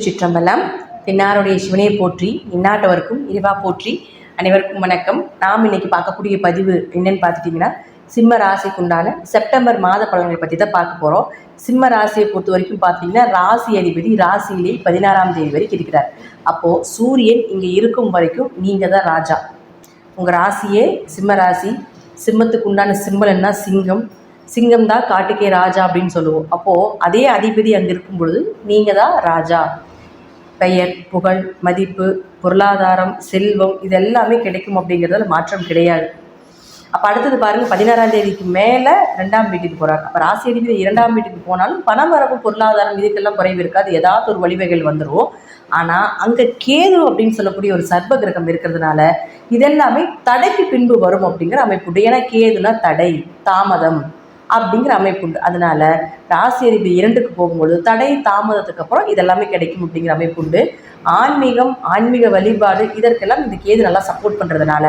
திருச்சிற்றம்பலம். தென்னாருடைய சிவனையை போற்றி இந்நாட்டவருக்கும் இறைவா போற்றி. அனைவருக்கும் வணக்கம். நாம் இன்னைக்கு பார்க்கக்கூடிய பதிவு என்னன்னு பார்த்துட்டிங்கன்னா சிம்ம ராசிக்கு உண்டான செப்டம்பர் மாத பலன்களை பற்றி தான் பார்க்க போகிறோம் சிம்ம ராசியை பொறுத்த வரைக்கும் பார்த்தீங்கன்னா ராசி அதிபதி ராசியிலே பதினாறாம் தேதி வரைக்கும் இருக்கிறார். அப்போது சூரியன் இங்கே இருக்கும் வரைக்கும் நீங்கள் தான் ராஜா. உங்கள் ராசியே சிம்ம ராசி. சிம்மத்துக்கு உண்டான சிம்பல் என்ன? சிங்கம். சிங்கம் தான் காட்டுக்கே ராஜா அப்படின்னு சொல்லுவோம். அப்போது அதே அதிபதி அங்கே இருக்கும் பொழுது நீங்கள் தான் ராஜா. பெயர் புகழ் மதிப்பு பொருளாதாரம் செல்வம் இது எல்லாமே கிடைக்கும் அப்படிங்கிறதுல மாற்றம் கிடையாது. அப்போ அடுத்தது பாருங்கள் பதினாறாம் தேதிக்கு மேலே ரெண்டாம் வீட்டுக்கு போகிறார் அப்போ ராசி அதிபதி இரண்டாம் வீட்டுக்கு போனாலும் பணம் வரவு பொருளாதாரம் இதுக்கெல்லாம் குறைவு இருக்காது. ஏதாவது ஒரு வழிவகைகள் வந்துடும் ஆனால் அங்கே கேது அப்படின்னு சொல்லக்கூடிய ஒரு சர்ப்ப கிரகம் இருக்கிறதுனால இதெல்லாமே தடைக்கு பின்பு வரும் அப்படிங்கிற அமைப்பு ஏன்னா கேதுனா தடை தாமதம். அப்படிங்கிற அமைப்புண்டு அதனால ராசி அறிவு இரண்டுக்கு போகும்பொழுது தடை தாமதத்துக்கு அப்புறம் இதெல்லாமே கிடைக்கும் அப்படிங்கிற அமைப்பு உண்டு. ஆன்மீகம் ஆன்மீக வழிபாடு இதற்கெல்லாம் இந்த கேது நல்லா சப்போர்ட் பண்ணுறதுனால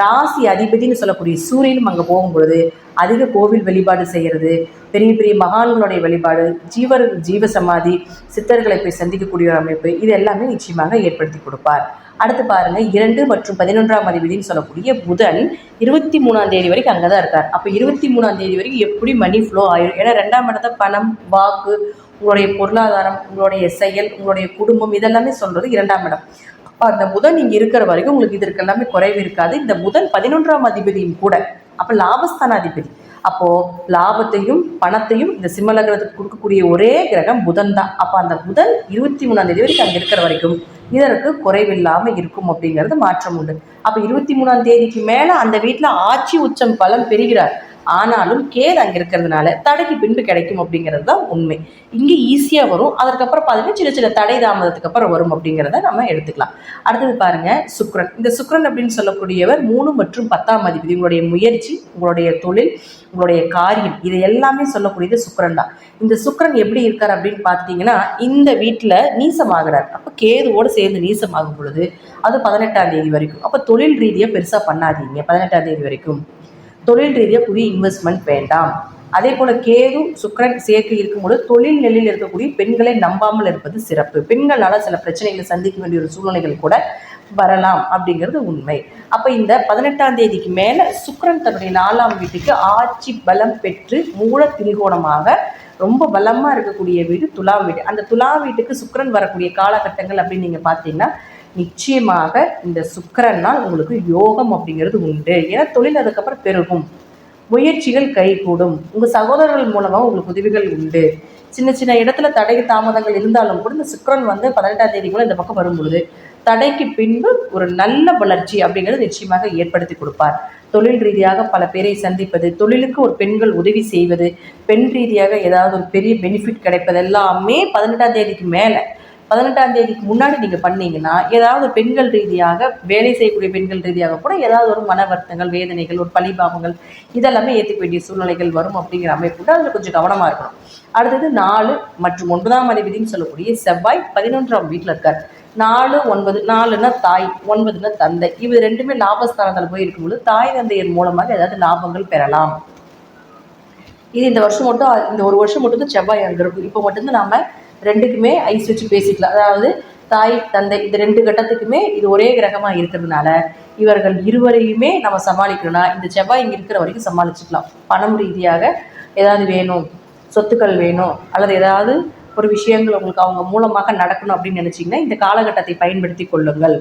ராசி அதிபதினு சொல்லக்கூடிய சூரியனும் அங்கே போகும்பொழுது அதிக கோவில் வழிபாடு செய்கிறது பெரிய பெரிய மகான்களுடைய வழிபாடு ஜீவர் ஜீவ சமாதி சித்தர்களை போய் சந்திக்கக்கூடிய ஒரு அமைப்பு இது எல்லாமே நிச்சயமாக ஏற்படுத்தி கொடுப்பார். அடுத்து பாருங்க இரண்டு மற்றும் பதினொன்றாம் அதிபதினு சொல்லக்கூடிய புதன் இருபத்தி மூணாம் தேதி வரைக்கும் அங்கே தான் இருக்கார். அப்போ இருபத்தி மூணாம் தேதி வரைக்கும் எப்படி மணி ஃப்ளோ ஆயிடும் ஏன்னா ரெண்டாம் இடத்த பணம் வாக்கு உங்களுடைய பொருளாதாரம் உங்களுடைய செயல் உங்களுடைய குடும்பம் இதெல்லாமே சொல்றது இரண்டாம் இடம். அப்போ அந்த புதன் இங்கே இருக்கிற வரைக்கும் உங்களுக்கு இதற்கு எல்லாமே குறைவு இருக்காது. இந்த புதன் பதினொன்றாம் அதிபதியும் கூட அப்போ லாபஸ்தான அதிபதி. அப்போ லாபத்தையும் பணத்தையும் இந்த சிம்மலகரத்துக்கு கொடுக்கக்கூடிய ஒரே கிரகம் புதன் தான். அப்போ அந்த புதன் இருபத்தி மூணாம் தேதி வரைக்கும் அங்கே இருக்கிற வரைக்கும் இதற்கு குறைவில்லாமல் இருக்கும் அப்படிங்கிறது மாற்றம் உண்டு. அப்போ இருபத்தி மூணாம் தேதிக்கு மேலே அந்த வீட்டில் ஆட்சி உச்சம் பலம் பெறுகிறார். ஆனாலும் கேது அங்கே இருக்கிறதுனால தடைக்கு பின்பு கிடைக்கும் அப்படிங்கிறது தான் உண்மை. இங்கே ஈஸியாக வரும். அதற்கப்புறம் பார்த்தீங்கன்னா சின்ன சின்ன தடை தாமதத்துக்கு அப்புறம் வரும் அப்படிங்கிறத நம்ம எடுத்துக்கலாம். அடுத்தது பாருங்க சுக்ரன் இந்த சுக்ரன் அப்படின்னு சொல்லக்கூடியவர் மூணு மற்றும் பத்தாம் அதிபதி. உங்களுடைய முயற்சி உங்களுடைய தொழில் உங்களுடைய காரியம் இது எல்லாமே சொல்லக்கூடியது சுக்ரன் தான். இந்த சுக்ரன் எப்படி இருக்கார் அப்படின்னு பார்த்தீங்கன்னா இந்த வீட்டில் நீசமாகிறார். அப்போ கேதுவோடு சேர்ந்து நீசமாகும் பொழுது அது பதினெட்டாம் தேதி வரைக்கும். அப்போ தொழில் ரீதியாக பெருசாக பண்ணாதீங்க. பதினெட்டாம் தேதி வரைக்கும். தொழில் ரீதியாக புதிய இன்வெஸ்ட்மெண்ட் வேண்டாம். அதே போல் கேது சுக்கரன் சேர்க்கை இருக்கும்போது தொழில் நிலையில் இருக்கக்கூடிய பெண்களை நம்பாமல் இருப்பது சிறப்பு. பெண்களால் சில பிரச்சனைகளை சந்திக்க வேண்டிய ஒரு சூழ்நிலைகள் கூட வரலாம் அப்படிங்கிறது உண்மை. அப்போ இந்த பதினெட்டாம் தேதிக்கு மேலே சுக்கரன் தன்னுடைய நாலாம் வீட்டுக்கு ஆட்சி பலம் பெற்று மூல திரிகோணமாக ரொம்ப பலமாக இருக்கக்கூடிய வீடு துலா வீடு. அந்த துலா வீட்டுக்கு சுக்கரன் வரக்கூடிய காலகட்டங்கள் அப்படின்னு நீங்கள் பார்த்தீங்கன்னா நிச்சயமாக இந்த சுக்கரனால் உங்களுக்கு யோகம் அப்படிங்கிறது உண்டு. ஏன்னா தொழில் அதுக்கப்புறம் பெருகும். முயற்சிகள் கைகூடும். உங்கள் சகோதரர்கள் மூலமாக உங்களுக்கு உதவிகள் உண்டு. சின்ன சின்ன இடத்துல தடை தாமதங்கள் இருந்தாலும் கூட இந்த சுக்கரன் வந்து பதினெட்டாம் தேதி கூட இந்த பக்கம் வரும் பொழுது தடைக்கு பின்பு ஒரு நல்ல வளர்ச்சி அப்படிங்கிறது நிச்சயமாக ஏற்படுத்தி கொடுப்பார். தொழில் ரீதியாக பல பேரை சந்திப்பது தொழிலுக்கு ஒரு பெண்கள் உதவி செய்வது பெண் ரீதியாக ஏதாவது ஒரு பெரிய பெனிஃபிட் கிடைப்பது எல்லாமே பதினெட்டாம் தேதிக்கு மேலே. பதினெட்டாம் தேதிக்கு முன்னாடி நீங்கள் பண்ணீங்கன்னா ஏதாவது பெண்கள் ரீதியாக வேலை செய்யக்கூடிய பெண்கள் ரீதியாக கூட ஏதாவது ஒரு மன வருத்தங்கள் வேதனைகள் ஒரு பழிபாவங்கள் இதெல்லாமே ஏற்றுக்க வேண்டிய சூழ்நிலைகள் வரும் அப்படிங்கிற அமைப்பு கூட அதில் கொஞ்சம் கவனமாக இருக்கணும். அடுத்தது நாலு மற்றும் ஒன்பதாம் அதிபதினு சொல்லக்கூடிய செவ்வாய் பதினொன்றாம் வீட்டில் இருக்கார். நாலு ஒன்பது நாலுன்னா தாய் ஒன்பதுன்னா தந்தை. இது ரெண்டுமே லாபஸ்தானத்தில் போய் இருக்கும்போது தாய் தந்தையர் மூலமாக ஏதாவது லாபங்கள் பெறலாம். இது இந்த வருஷம் மட்டும் இந்த ஒரு வருஷம் மட்டும் தான் செவ்வாய் அங்கே இருக்கும் இப்போ மட்டும்தான் நாம ரெண்டுக்குமே ஐஸ் வச்சு பேசிக்கலாம். அதாவது தாய் தந்தை இந்த ரெண்டு கட்டத்துக்குமே இது ஒரே கிரகமாக இருக்கிறதுனால இவர்கள் இருவரையுமே நம்ம சமாளிக்கணும்னா இந்த செவ்வாய் இங்கே இருக்கிற வரைக்கும் சமாளிச்சுக்கலாம். பணம் ரீதியாக ஏதாவது வேணும் சொத்துக்கள் வேணும் அல்லது ஏதாவது ஒரு விஷயங்கள் உங்களுக்கு அவங்க மூலமாக நடக்கணும் அப்படின்னு நினச்சிங்கன்னா இந்த காலகட்டத்தை பயன்படுத்தி கொள்ளுங்கள்.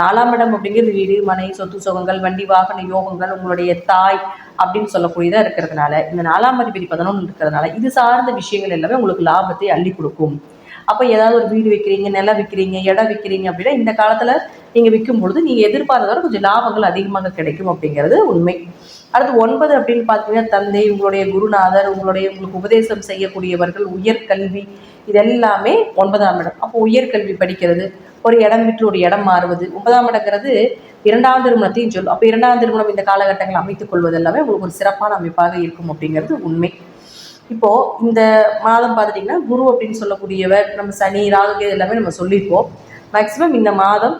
நாலாம் இடம் அப்படிங்கிறது வீடு மனை சொத்து சுகங்கள் வண்டி வாகன யோகங்கள் உங்களுடைய தாய் அப்படின்னு சொல்லக்கூடியதாக இருக்கிறதுனால இந்த நாலாம் அதிபதி பதினொன்று இருக்கிறதுனால இது சார்ந்த விஷயங்கள் எல்லாமே உங்களுக்கு லாபத்தை அள்ளி கொடுக்கும். அப்போ ஏதாவது ஒரு வீடு விற்கிறீங்க நிலம் விற்கிறீங்க இடம் விற்கிறீங்க அப்படின்னா இந்த காலத்தில் நீங்கள் விற்கும் பொழுது நீங்கள் எதிர்பார்த்ததோட கொஞ்சம் லாபங்கள் அதிகமாக கிடைக்கும் அப்படிங்கிறது உண்மை. அடுத்து ஒன்பது அப்படின்னு பார்த்தீங்கன்னா தந்தை உங்களுடைய குருநாதர் உங்களுடைய உங்களுக்கு உபதேசம் செய்யக்கூடியவர்கள் உயர்கல்வி இதெல்லாமே ஒன்பதாம் இடம். அப்போ உயர்கல்வி படிக்கிறது ஒரு இடம் விட்டு ஒரு இடம் மாறுவது ஒன்பதாம் இடங்கிறது இரண்டாம் திருமணத்தையும் சொல்லும். அப்போ இரண்டாம் திருமணம் இந்த காலகட்டங்கள் அமைத்துக் கொள்வது எல்லாமே உங்களுக்கு ஒரு சிறப்பான அமைப்பாக இருக்கும் அப்படிங்கிறது உண்மை. இப்போ இந்த மாதம் பார்த்துட்டிங்கன்னா குரு அப்படின்னு சொல்லக்கூடியவர் நம்ம சனி ராகு எல்லாமே நம்ம சொல்லியிருப்போம் மேக்சிமம் இந்த மாதம்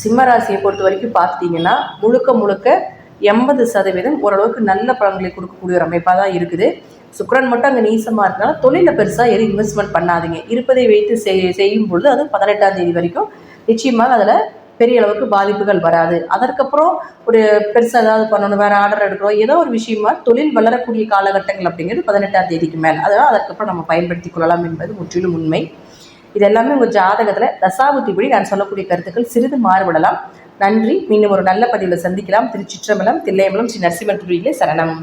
சிம்மராசியை பொறுத்த வரைக்கும் பார்த்துட்டிங்கன்னா முழுக்க முழுக்க எண்பது சதவீதம் ஓரளவுக்கு நல்ல பலன்களை கொடுக்கக்கூடிய ஒரு அமைப்பாக தான் இருக்குது. சுக்கரன் மட்டும் அங்கே நீசமாக இருக்கனால தொழிலில் பெருசாக எதுவும் இன்வெஸ்ட்மெண்ட் பண்ணாதீங்க. இருப்பதை வைத்து செய் செய்யும் பொழுது அது பதினெட்டாம் தேதி வரைக்கும் நிச்சயமாக அதில் பெரிய அளவுக்கு பாதிப்புகள் வராது. அதற்கப்புறம் ஒரு பெருசாக ஏதாவது பண்ணணும் வேறு ஆர்டர் எடுக்கிறோம் ஏதோ ஒரு விஷயமா தொழில் வளரக்கூடிய காலகட்டங்கள் அப்படிங்கிறது பதினெட்டாம் தேதிக்கு மேலே. அதனால் அதற்கப்புறம் நம்ம பயன்படுத்தி கொள்ளலாம் என்பது முற்றிலும் உண்மை. இது எல்லாமே உங்கள் ஜாதகத்தில் தசாபுத்திப்படி நான் சொல்லக்கூடிய கருத்துக்கள் சிறிது மாறுபடலாம். நன்றி. மீண்டும் ஒரு நல்ல பதிவில் சந்திக்கலாம். திருச்சிற்றம்பலம் தில்லையம்பலம் ஸ்ரீ நரசிம்மன் துறையிலே சரணம்.